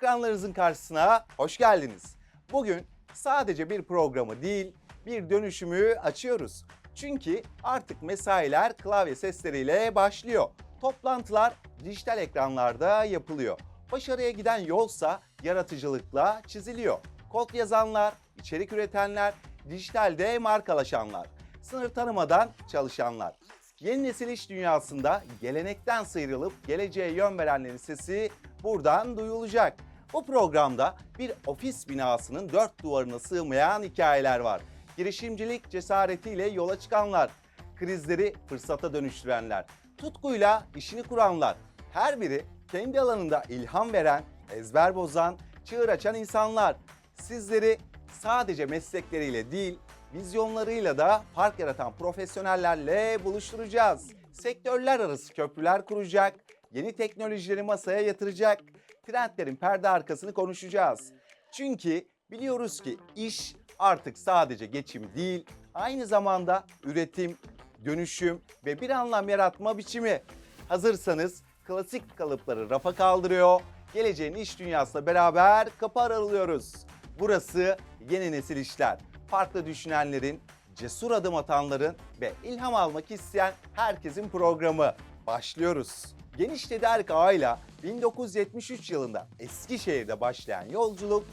Ekranlarınızın karşısına hoş geldiniz. Bugün sadece bir programı değil, bir dönüşümü açıyoruz. Çünkü artık mesailer klavye sesleriyle başlıyor. Toplantılar dijital ekranlarda yapılıyor. Başarıya giden yolsa yaratıcılıkla çiziliyor. Kod yazanlar, içerik üretenler, dijitalde markalaşanlar, sınır tanımadan çalışanlar. Yeni nesil iş dünyasında gelenekten sıyrılıp geleceğe yön verenlerin sesi buradan duyulacak. Bu programda bir ofis binasının dört duvarına sığmayan hikayeler var. Girişimcilik cesaretiyle yola çıkanlar, krizleri fırsata dönüştürenler, tutkuyla işini kuranlar. Her biri kendi alanında ilham veren, ezber bozan, çığır açan insanlar. Sizleri sadece meslekleriyle değil, vizyonlarıyla da fark yaratan profesyonellerle buluşturacağız. Sektörler arası köprüler kuracak, yeni teknolojileri masaya yatıracak, trendlerin perde arkasını konuşacağız. Çünkü biliyoruz ki iş artık sadece geçim değil, aynı zamanda üretim, dönüşüm ve bir anlam yaratma biçimi. Hazırsanız klasik kalıpları rafa kaldırıyor, geleceğin iş dünyasıyla beraber kapı aralıyoruz. Burası yeni nesil işler. Farklı düşünenlerin, cesur adım atanların ve ilham almak isteyen herkesin programı. Başlıyoruz. Geniş tedarik ağıyla 1973 yılında Eskişehir'de başlayan yolculuk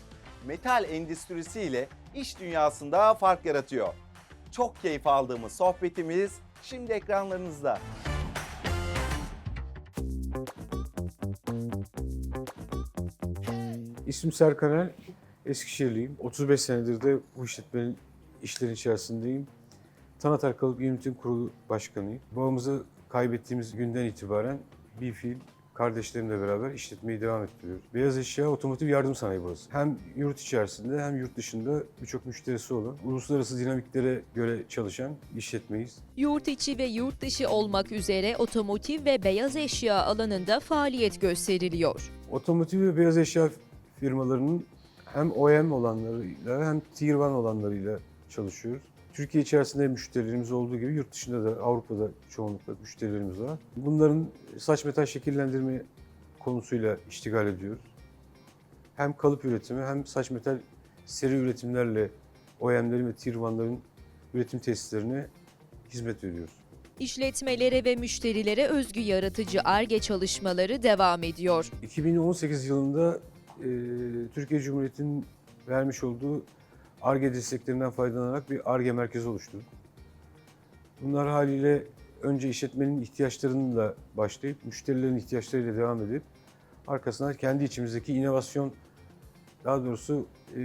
metal endüstrisi ile iş dünyasında fark yaratıyor. Çok keyif aldığımız sohbetimiz şimdi ekranlarınızda. İsmim Serkan El, Eskişehirliyim. 35 senedir de bu işletmenin işlerin içerisindeyim. Tanatar Kalıp Yönetim Kurulu Başkanıyım. Babamızı kaybettiğimiz günden itibaren bir fiil kardeşlerimle beraber işletmeyi devam ettiriyoruz. Beyaz eşya otomotiv yardım sanayi burası. Hem yurt içerisinde hem yurt dışında birçok müşterisi olan, uluslararası dinamiklere göre çalışan işletmeyiz. Yurt içi ve yurt dışı olmak üzere otomotiv ve beyaz eşya alanında faaliyet gösteriliyor. Otomotiv ve beyaz eşya firmalarının hem OEM olanlarıyla hem Tier 1 olanlarıyla çalışıyoruz. Türkiye içerisinde müşterilerimiz olduğu gibi yurt dışında da Avrupa'da çoğunlukla müşterilerimiz var. Bunların saç metal şekillendirme konusuyla iştigal ediyoruz. Hem kalıp üretimi hem saç metal seri üretimlerle OEM'lerin ve Tier 1'ların üretim tesislerine hizmet veriyoruz. İşletmelere ve müşterilere özgü yaratıcı ARGE çalışmaları devam ediyor. 2018 yılında e, Türkiye Cumhuriyeti'nin vermiş olduğu ARGE desteklerinden faydalanarak bir ARGE merkezi oluşturduk. Bunlar haliyle önce işletmenin ihtiyaçlarıyla başlayıp müşterilerin ihtiyaçlarıyla devam edip arkasından kendi içimizdeki inovasyon daha doğrusu e,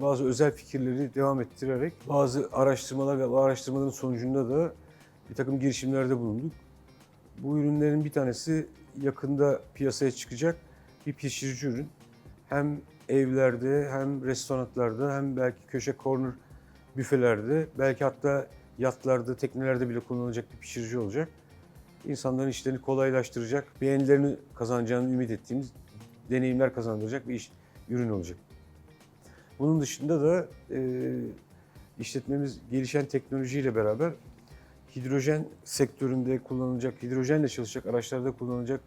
bazı özel fikirleri devam ettirerek bazı araştırmalar ve araştırmaların sonucunda da bir takım girişimlerde bulunduk. Bu ürünlerin bir tanesi yakında piyasaya çıkacak bir pişirici ürün. Hem evlerde hem restoranlarda hem belki köşe corner büfelerde belki hatta yatlarda, teknelerde bile kullanılacak bir pişirici olacak. İnsanların işlerini kolaylaştıracak, beğenilerini kazanacağını ümit ettiğimiz deneyimler kazandıracak bir iş, ürün olacak. Bunun dışında da e, işletmemiz gelişen teknolojiyle beraber hidrojen sektöründe kullanılacak, hidrojenle çalışacak araçlarda kullanılacak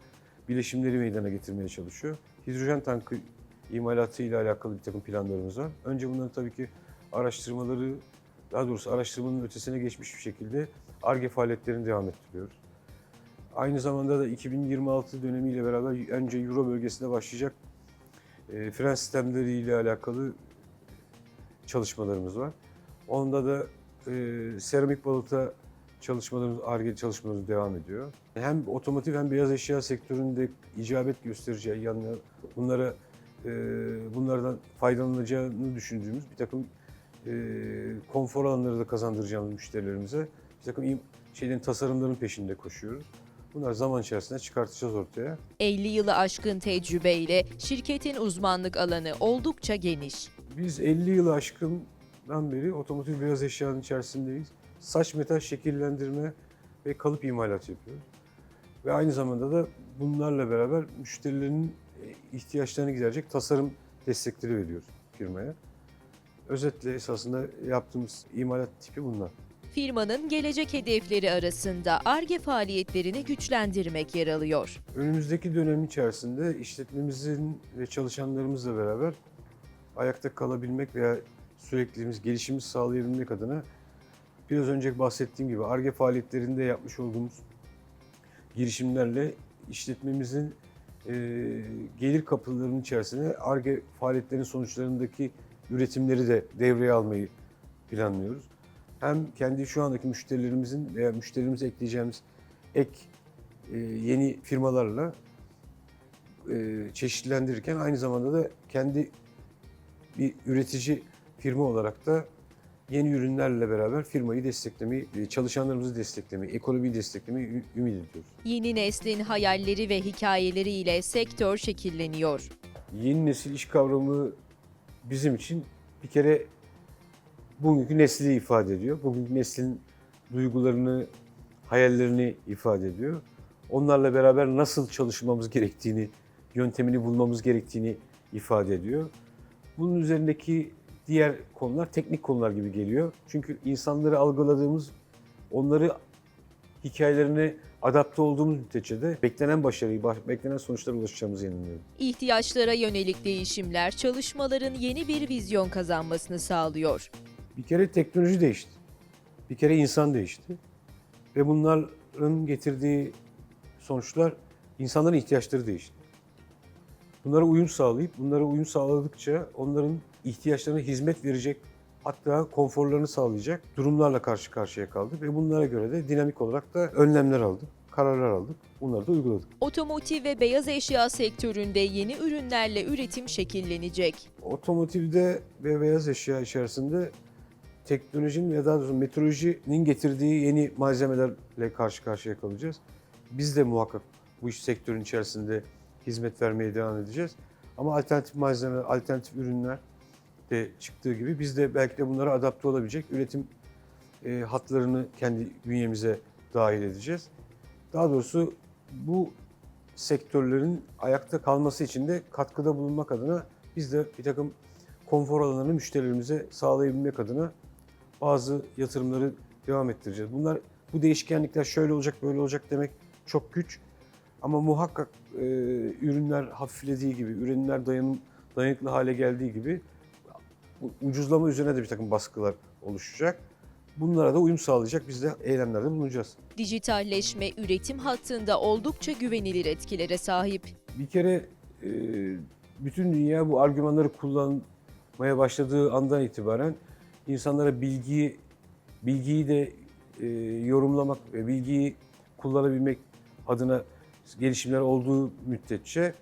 bileşimleri meydana getirmeye çalışıyor. Hidrojen tankı imalatı ile alakalı bir takım planlarımız var. Önce bunların tabii ki araştırmaları, daha doğrusu araştırmanın ötesine geçmiş bir şekilde ARGE faaliyetlerini devam ettiriyoruz. Aynı zamanda da 2026 dönemiyle beraber önce Euro bölgesinde başlayacak e, fren sistemleri ile alakalı çalışmalarımız var. Onda da e, seramik balıta çalışmalarımız, ARGE çalışmalarımız devam ediyor. Hem otomotiv hem beyaz eşya sektöründe icabet göstereceği yanına bunlara e, bunlardan faydalanacağını düşündüğümüz bir takım e, konfor alanları da kazandıracağımız müşterilerimize bir takım şeylerin tasarımların peşinde koşuyoruz. Bunlar zaman içerisinde çıkartacağız ortaya. 50 yılı aşkın tecrübeyle şirketin uzmanlık alanı oldukça geniş. Biz 50 yılı aşkından beri otomotiv beyaz eşyanın içerisindeyiz. Saç metal şekillendirme ve kalıp imalatı yapıyoruz. Ve aynı zamanda da bunlarla beraber müşterilerin ihtiyaçlarını giderecek tasarım destekleri veriyoruz firmaya. Özetle esasında yaptığımız imalat tipi bunlar. Firmanın gelecek hedefleri arasında ARGE faaliyetlerini güçlendirmek yer alıyor. Önümüzdeki dönem içerisinde işletmemizin ve çalışanlarımızla beraber ayakta kalabilmek veya sürekliliğimiz, gelişimimizi sağlayabilmek adına biraz önce bahsettiğim gibi ARGE faaliyetlerinde yapmış olduğumuz girişimlerle işletmemizin e, gelir kapılarının içerisine ARGE faaliyetlerinin sonuçlarındaki üretimleri de devreye almayı planlıyoruz. Hem kendi şu andaki müşterilerimizin veya müşterimize ekleyeceğimiz ek e, yeni firmalarla e, çeşitlendirirken aynı zamanda da kendi bir üretici firma olarak da yeni ürünlerle beraber firmayı desteklemeyi, e, çalışanlarımızı desteklemeyi, ekonomiyi desteklemeyi ümit ediyoruz. Yeni neslin hayalleri ve hikayeleriyle sektör şekilleniyor. Yeni nesil iş kavramı bizim için bir kere bugünkü nesli ifade ediyor. Bugünkü neslin duygularını, hayallerini ifade ediyor. Onlarla beraber nasıl çalışmamız gerektiğini, yöntemini bulmamız gerektiğini ifade ediyor. Bunun üzerindeki diğer konular teknik konular gibi geliyor. Çünkü insanları algıladığımız, onları hikayelerine adapte olduğumuz müddetçe de beklenen başarıyı, baş- beklenen sonuçlara ulaşacağımıza inanıyorum. İhtiyaçlara yönelik değişimler çalışmaların yeni bir vizyon kazanmasını sağlıyor. Bir kere teknoloji değişti. Bir kere insan değişti. Ve bunların getirdiği sonuçlar insanların ihtiyaçları değişti. Bunlara uyum sağlayıp, bunlara uyum sağladıkça onların ihtiyaçlarına hizmet verecek, hatta konforlarını sağlayacak durumlarla karşı karşıya kaldık. Ve bunlara göre de dinamik olarak da önlemler aldık, kararlar aldık. Bunları da uyguladık. Otomotiv ve beyaz eşya sektöründe yeni ürünlerle üretim şekillenecek. Otomotivde ve beyaz eşya içerisinde teknolojinin ve daha doğrusu meteorolojinin getirdiği yeni malzemelerle karşı karşıya kalacağız. Biz de muhakkak bu iş sektörün içerisinde hizmet vermeye devam edeceğiz. Ama alternatif malzemeler, alternatif ürünler de çıktığı gibi biz de belki de bunlara adapte olabilecek üretim e, hatlarını kendi bünyemize dahil edeceğiz. Daha doğrusu bu sektörlerin ayakta kalması için de katkıda bulunmak adına biz de bir takım konfor alanlarını müşterilerimize sağlayabilmek adına bazı yatırımları devam ettireceğiz. Bunlar bu değişkenlikler şöyle olacak böyle olacak demek çok güç. Ama muhakkak e, ürünler hafiflediği gibi, ürünler dayanım, dayanıklı hale geldiği gibi ucuzlama üzerine de bir takım baskılar oluşacak. Bunlara da uyum sağlayacak biz de eylemlerde bulunacağız. Dijitalleşme üretim hattında oldukça güvenilir etkilere sahip. Bir kere e, bütün dünya bu argümanları kullanmaya başladığı andan itibaren insanlara bilgiyi bilgiyi de e, yorumlamak ve bilgiyi kullanabilmek adına gelişimler olduğu müddetçe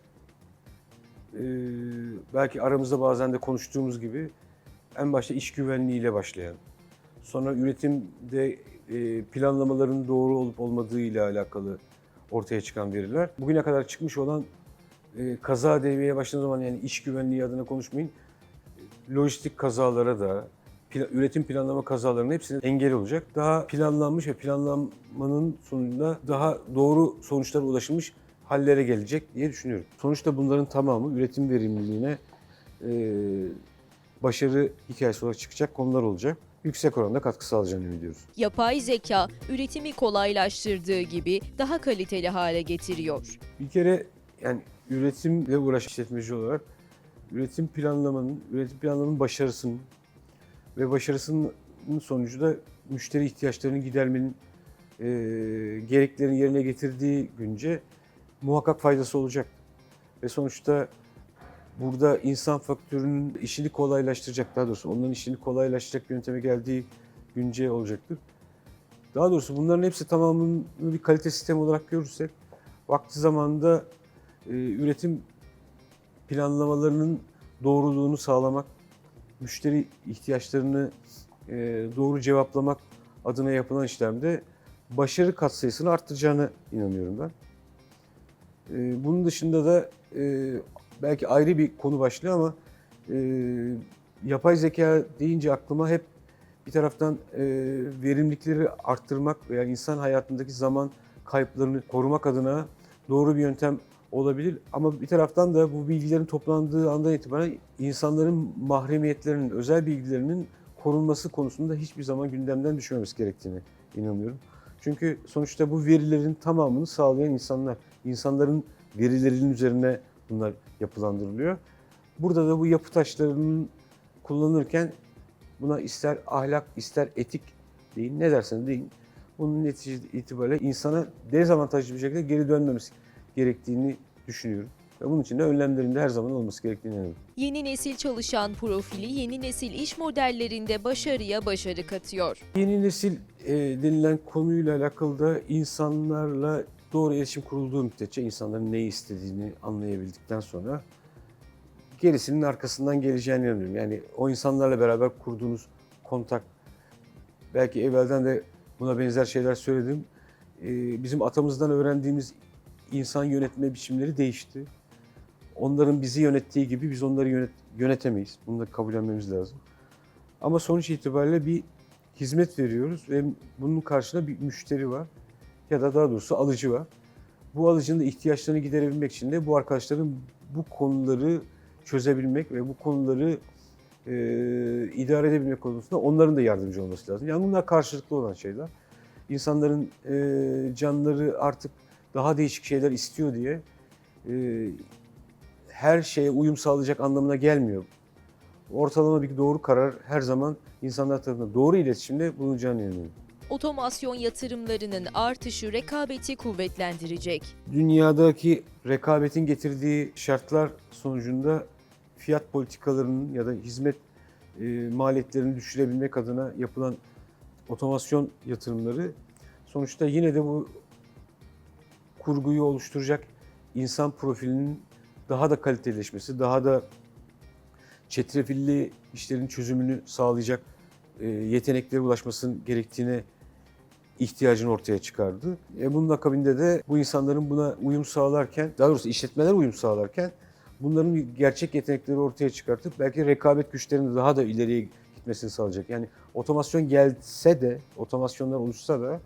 e, belki aramızda bazen de konuştuğumuz gibi en başta iş güvenliğiyle başlayan, sonra üretimde e, planlamaların doğru olup olmadığı ile alakalı ortaya çıkan veriler. Bugüne kadar çıkmış olan e, kaza devreye başladığı zaman yani iş güvenliği adına konuşmayın. Lojistik kazalara da, üretim planlama kazalarının hepsine engel olacak. Daha planlanmış ve planlanmanın sonunda daha doğru sonuçlara ulaşılmış hallere gelecek diye düşünüyorum. Sonuçta bunların tamamı üretim verimliliğine e, başarı hikayesi olarak çıkacak konular olacak. Yüksek oranda katkı sağlayacağını ümit ediyoruz. Yapay zeka üretimi kolaylaştırdığı gibi daha kaliteli hale getiriyor. Bir kere yani üretimle uğraş işletmeci olarak üretim planlamanın, üretim planlamanın başarısının ve başarısının sonucu da müşteri ihtiyaçlarını gidermenin e, gereklerini yerine getirdiği günce muhakkak faydası olacak. Ve sonuçta burada insan faktörünün işini kolaylaştıracak, daha doğrusu onların işini kolaylaştıracak yönteme geldiği günce olacaktır. Daha doğrusu bunların hepsi tamamını bir kalite sistemi olarak görürsek vakti zamanında e, üretim planlamalarının doğruluğunu sağlamak, müşteri ihtiyaçlarını e, doğru cevaplamak adına yapılan işlemde başarı katsayısını arttıracağına inanıyorum ben. E, bunun dışında da e, belki ayrı bir konu başlığı ama e, yapay zeka deyince aklıma hep bir taraftan e, verimlilikleri arttırmak veya insan hayatındaki zaman kayıplarını korumak adına doğru bir yöntem olabilir. Ama bir taraftan da bu bilgilerin toplandığı andan itibaren insanların mahremiyetlerinin, özel bilgilerinin korunması konusunda hiçbir zaman gündemden düşmemesi gerektiğini inanıyorum. Çünkü sonuçta bu verilerin tamamını sağlayan insanlar. İnsanların verilerinin üzerine bunlar yapılandırılıyor. Burada da bu yapı taşlarının kullanırken buna ister ahlak, ister etik deyin, ne derseniz deyin. Bunun netice itibariyle insana dezavantajlı bir şekilde geri dönmemesi gerektiğini düşünüyorum. Ve bunun için de önlemlerinde her zaman olması gerektiğini inanıyorum. Yeni nesil çalışan profili yeni nesil iş modellerinde başarıya başarı katıyor. Yeni nesil e, denilen konuyla alakalı da insanlarla doğru iletişim kurulduğu müddetçe insanların ne istediğini anlayabildikten sonra gerisinin arkasından geleceğini inanıyorum. Yani o insanlarla beraber kurduğunuz kontak, belki evvelden de buna benzer şeyler söyledim. E, bizim atamızdan öğrendiğimiz insan yönetme biçimleri değişti. Onların bizi yönettiği gibi biz onları yönet, yönetemeyiz. Bunu da kabullenmemiz lazım. Ama sonuç itibariyle bir hizmet veriyoruz ve bunun karşılığında bir müşteri var ya da daha doğrusu alıcı var. Bu alıcının da ihtiyaçlarını giderebilmek için de bu arkadaşların bu konuları çözebilmek ve bu konuları e, idare edebilmek konusunda onların da yardımcı olması lazım. Yani bunlar karşılıklı olan şeyler. İnsanların e, canları artık daha değişik şeyler istiyor diye e, her şeye uyum sağlayacak anlamına gelmiyor. Ortalama bir doğru karar her zaman insanlar tarafından doğru iletişimde bulunacağını inanıyorum. Otomasyon yatırımlarının artışı rekabeti kuvvetlendirecek. Dünyadaki rekabetin getirdiği şartlar sonucunda fiyat politikalarının ya da hizmet e, maliyetlerini düşürebilmek adına yapılan otomasyon yatırımları sonuçta yine de bu kurguyu oluşturacak insan profilinin daha da kaliteleşmesi, daha da çetrefilli işlerin çözümünü sağlayacak e, yeteneklere ulaşmasının gerektiğine ihtiyacını ortaya çıkardı. E bunun akabinde de bu insanların buna uyum sağlarken, daha doğrusu işletmeler uyum sağlarken bunların gerçek yetenekleri ortaya çıkartıp belki rekabet güçlerinin daha da ileriye gitmesini sağlayacak. Yani otomasyon gelse de, otomasyonlar oluşsa da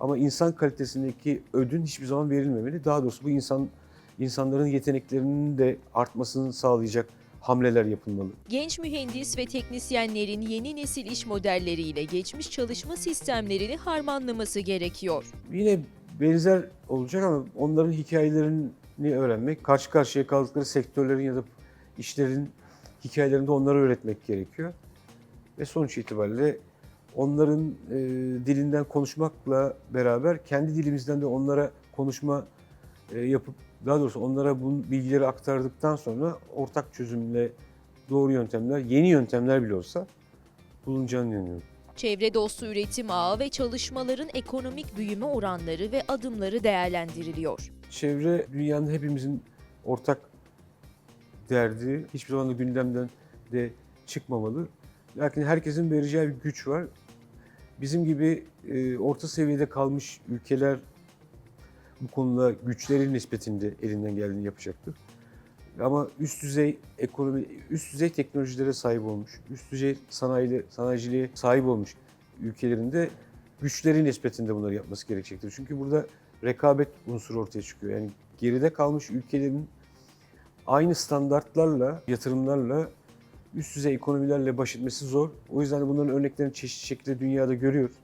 ama insan kalitesindeki ödün hiçbir zaman verilmemeli. Daha doğrusu bu insan insanların yeteneklerinin de artmasını sağlayacak hamleler yapılmalı. Genç mühendis ve teknisyenlerin yeni nesil iş modelleriyle geçmiş çalışma sistemlerini harmanlaması gerekiyor. Yine benzer olacak ama onların hikayelerini öğrenmek, karşı karşıya kaldıkları sektörlerin ya da işlerin hikayelerini de onlara öğretmek gerekiyor. Ve sonuç itibariyle onların e, dilinden konuşmakla beraber kendi dilimizden de onlara konuşma e, yapıp daha doğrusu onlara bu bilgileri aktardıktan sonra ortak çözümle doğru yöntemler, yeni yöntemler bile olsa bulunacağını inanıyorum. Çevre dostu üretim ağı ve çalışmaların ekonomik büyüme oranları ve adımları değerlendiriliyor. Çevre dünyanın hepimizin ortak derdi. Hiçbir zaman da gündemden de çıkmamalı. Lakin herkesin vereceği bir güç var. Bizim gibi e, orta seviyede kalmış ülkeler bu konuda güçleri nispetinde elinden geldiğini yapacaktır. Ama üst düzey ekonomi, üst düzey teknolojilere sahip olmuş, üst düzey sanayili, sanayiciliğe sahip olmuş ülkelerinde güçleri nispetinde bunları yapması gerekecektir. Çünkü burada rekabet unsuru ortaya çıkıyor. Yani geride kalmış ülkelerin aynı standartlarla, yatırımlarla, üst düzey ekonomilerle baş etmesi zor. O yüzden bunların örneklerini çeşitli şekilde dünyada görüyoruz.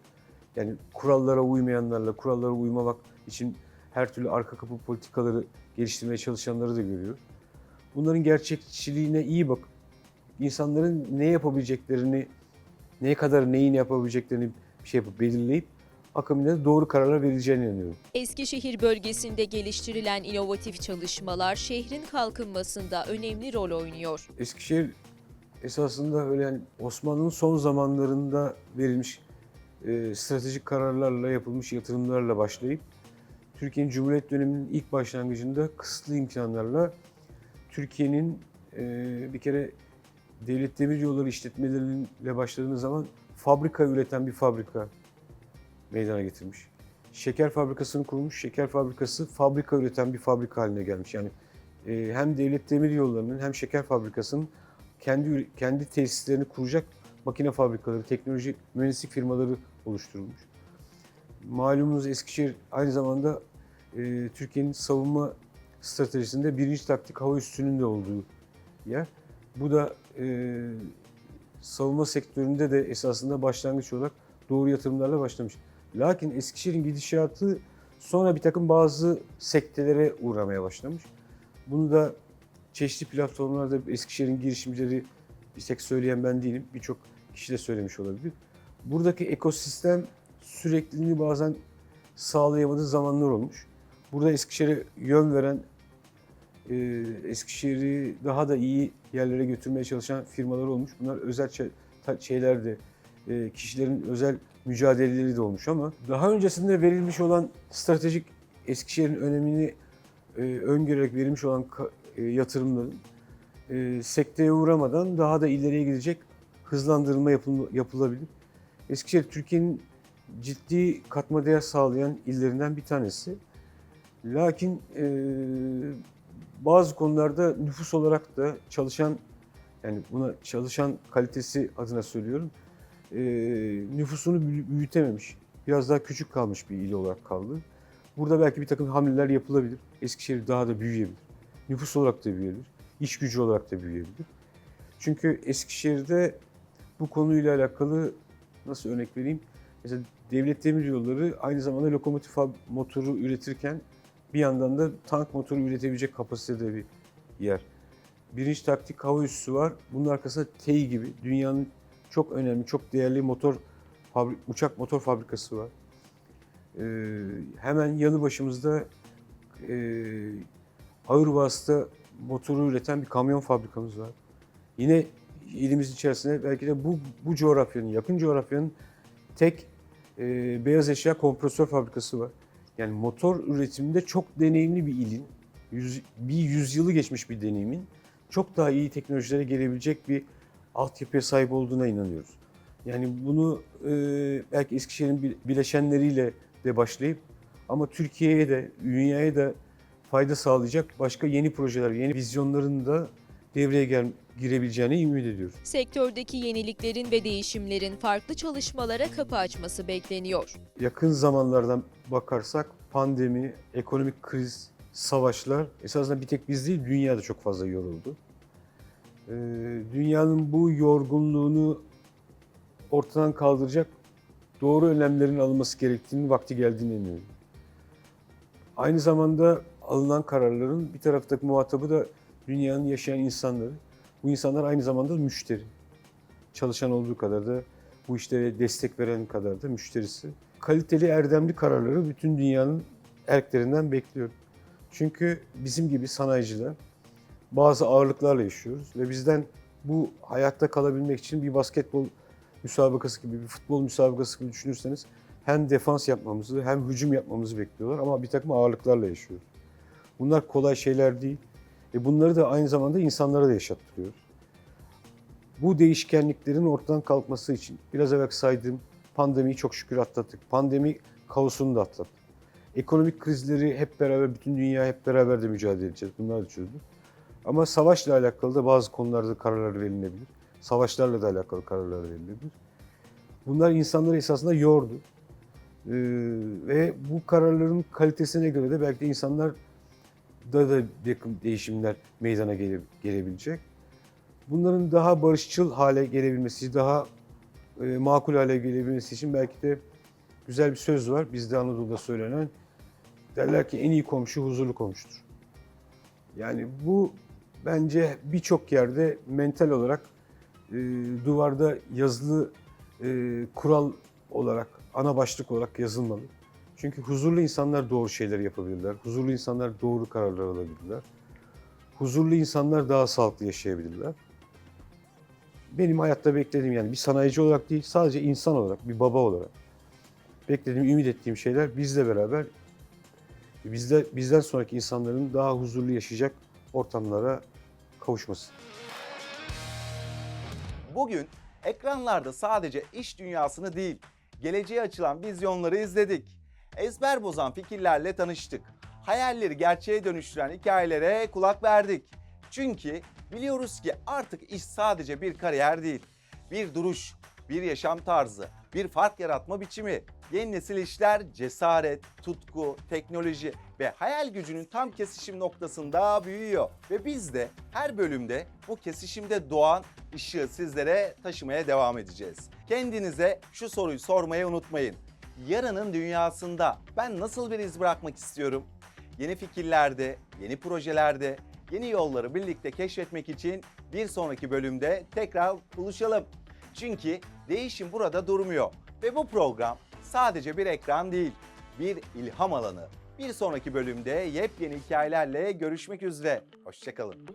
Yani kurallara uymayanlarla, kurallara uymamak için her türlü arka kapı politikaları geliştirmeye çalışanları da görüyoruz. Bunların gerçekçiliğine iyi bak. İnsanların ne yapabileceklerini, ne kadar neyin yapabileceklerini bir şey yapıp belirleyip akabinde doğru kararlar verileceğine inanıyorum. Eskişehir bölgesinde geliştirilen inovatif çalışmalar şehrin kalkınmasında önemli rol oynuyor. Eskişehir esasında öyle yani Osmanlı'nın son zamanlarında verilmiş e, stratejik kararlarla yapılmış yatırımlarla başlayıp Türkiye'nin Cumhuriyet döneminin ilk başlangıcında kısıtlı imkanlarla Türkiye'nin e, bir kere devlet demir yolları işletmeleriyle başladığınız zaman fabrika üreten bir fabrika meydana getirmiş. Şeker fabrikasını kurmuş, şeker fabrikası fabrika üreten bir fabrika haline gelmiş. Yani e, hem devlet demir yollarının hem şeker fabrikasının kendi kendi tesislerini kuracak makine fabrikaları, teknoloji mühendislik firmaları oluşturulmuş. Malumunuz Eskişehir aynı zamanda e, Türkiye'nin savunma stratejisinde birinci taktik hava üssünün de olduğu yer. Bu da e, savunma sektöründe de esasında başlangıç olarak doğru yatırımlarla başlamış. Lakin Eskişehir'in gidişatı sonra bir takım bazı sektelere uğramaya başlamış. Bunu da çeşitli platformlarda Eskişehir'in girişimcileri bir tek söyleyen ben değilim. Birçok kişi de söylemiş olabilir. Buradaki ekosistem sürekliliğini bazen sağlayamadığı zamanlar olmuş. Burada Eskişehir'e yön veren, e, Eskişehir'i daha da iyi yerlere götürmeye çalışan firmalar olmuş. Bunlar özel şey- şeyler de, e, kişilerin özel mücadeleleri de olmuş ama daha öncesinde verilmiş olan stratejik Eskişehir'in önemini e, öngörerek verilmiş olan e, yatırımların e, sekteye uğramadan daha da ileriye gidecek hızlandırılma yapıl- yapılabilir. Eskişehir Türkiye'nin ciddi katma değer sağlayan illerinden bir tanesi. Lakin e, bazı konularda nüfus olarak da çalışan yani buna çalışan kalitesi adına söylüyorum e, nüfusunu büyü- büyütememiş. Biraz daha küçük kalmış bir il olarak kaldı. Burada belki bir takım hamleler yapılabilir. Eskişehir daha da büyüyebilir. Nüfus olarak da büyüyebilir. İş gücü olarak da büyüyebilir. Çünkü Eskişehir'de bu konuyla alakalı nasıl örnek vereyim? Mesela Devlet Demiryolları aynı zamanda lokomotif motoru üretirken bir yandan da tank motoru üretebilecek kapasitede bir yer. Birinci taktik hava üssü var. Bunun arkasında TEİ gibi dünyanın çok önemli, çok değerli motor uçak motor fabrikası var. Ee, hemen yanı başımızda e, ağır vasıta motoru üreten bir kamyon fabrikamız var. Yine ilimiz içerisinde belki de bu, bu coğrafyanın, yakın coğrafyanın tek e, beyaz eşya kompresör fabrikası var. Yani motor üretiminde çok deneyimli bir ilin, yüz, bir yüzyılı geçmiş bir deneyimin çok daha iyi teknolojilere gelebilecek bir altyapıya sahip olduğuna inanıyoruz. Yani bunu e, belki Eskişehir'in bi- bileşenleriyle de başlayıp ama Türkiye'ye de, dünyaya da fayda sağlayacak başka yeni projeler, yeni vizyonların da devreye gel- girebileceğine ümit ediyoruz. Sektördeki yeniliklerin ve değişimlerin farklı çalışmalara kapı açması bekleniyor. yakın zamanlardan bakarsak pandemi, ekonomik kriz, savaşlar esasında bir tek biz değil dünya da çok fazla yoruldu. Ee, dünyanın bu yorgunluğunu ortadan kaldıracak doğru önlemlerin alınması gerektiğini vakti geldiğini inanıyorum. Aynı zamanda alınan kararların bir taraftaki muhatabı da dünyanın yaşayan insanları. Bu insanlar aynı zamanda müşteri. Çalışan olduğu kadar da bu işlere destek veren kadar da müşterisi. Kaliteli erdemli kararları bütün dünyanın erklerinden bekliyorum. Çünkü bizim gibi sanayiciler bazı ağırlıklarla yaşıyoruz ve bizden bu hayatta kalabilmek için bir basketbol müsabakası gibi, bir futbol müsabakası gibi düşünürseniz hem defans yapmamızı hem hücum yapmamızı bekliyorlar ama bir takım ağırlıklarla yaşıyoruz. Bunlar kolay şeyler değil. E bunları da aynı zamanda insanlara da yaşattırıyoruz. Bu değişkenliklerin ortadan kalkması için biraz evvel saydığım pandemiyi çok şükür atlattık. Pandemi kaosunu da atlattık. Ekonomik krizleri hep beraber, bütün dünya hep beraber de mücadele edeceğiz. Bunlar da çözdük. Ama savaşla alakalı da bazı konularda kararlar verilebilir. Savaşlarla da alakalı kararlar verilebilir. Bunlar insanları esasında yordu. Ee, ve bu kararların kalitesine göre de belki de insanlar da da değişimler meydana gele, gelebilecek. Bunların daha barışçıl hale gelebilmesi, daha e, makul hale gelebilmesi için belki de güzel bir söz var. Bizde Anadolu'da söylenen. Derler ki en iyi komşu huzurlu komşudur. Yani bu bence birçok yerde mental olarak e, duvarda yazılı e, kural olarak, ana başlık olarak yazılmalı. Çünkü huzurlu insanlar doğru şeyler yapabilirler. Huzurlu insanlar doğru kararlar alabilirler. Huzurlu insanlar daha sağlıklı yaşayabilirler. Benim hayatta beklediğim yani bir sanayici olarak değil, sadece insan olarak, bir baba olarak beklediğim, ümit ettiğim şeyler bizle beraber bizde bizden sonraki insanların daha huzurlu yaşayacak ortamlara kavuşması. Bugün ekranlarda sadece iş dünyasını değil, geleceğe açılan vizyonları izledik. Ezber bozan fikirlerle tanıştık. Hayalleri gerçeğe dönüştüren hikayelere kulak verdik. Çünkü biliyoruz ki artık iş sadece bir kariyer değil, bir duruş, bir yaşam tarzı, bir fark yaratma biçimi. Yeni nesil işler cesaret, tutku, teknoloji ve hayal gücünün tam kesişim noktasında büyüyor. Ve biz de her bölümde bu kesişimde doğan ışığı sizlere taşımaya devam edeceğiz. Kendinize şu soruyu sormayı unutmayın. Yarının dünyasında ben nasıl bir iz bırakmak istiyorum? Yeni fikirlerde, yeni projelerde, yeni yolları birlikte keşfetmek için bir sonraki bölümde tekrar buluşalım. Çünkü değişim burada durmuyor ve bu program sadece bir ekran değil, bir ilham alanı. Bir sonraki bölümde yepyeni hikayelerle görüşmek üzere. Hoşçakalın.